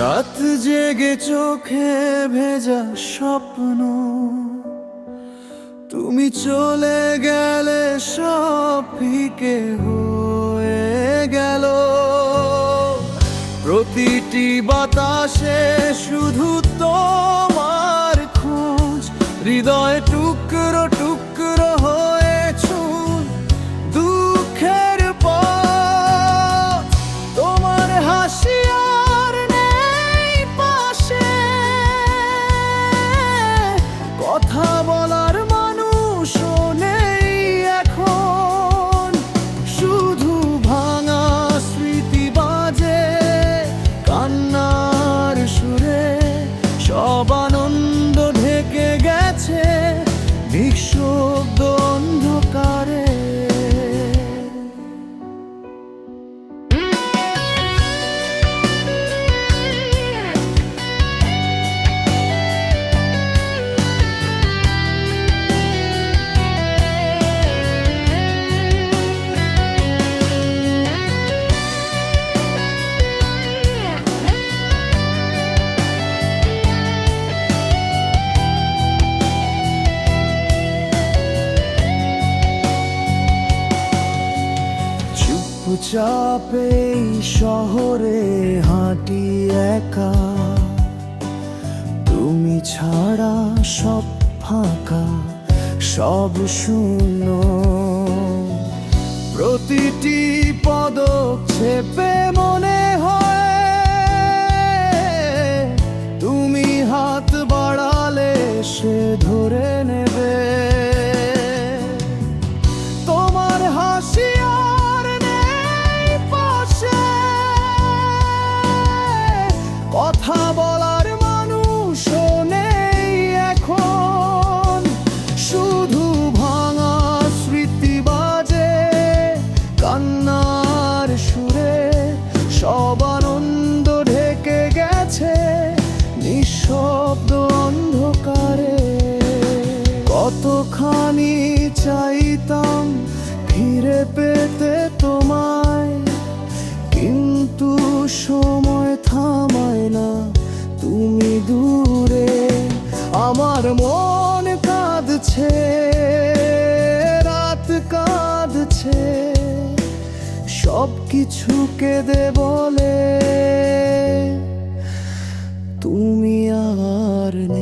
রাত জেগে চোখে ভেজা স্বপ্ন। তুমি চলে গেলে সব ফিকে হয়ে গেল। প্রতিটি বাতাসে শুধু সব এই শহরে হাঁটি একা। তুমি ছাড়া সব ফাঁকা সব শূন্য। কতখানি চাইতাম ফিরে পেতে তোমায়। কিন্তু সময় থামায় না, তুমি দূরে। আমার মন কাঁদছে, রাত কাঁদছে। সব কিছু কেঁদে বলে, তুমি আর নেই।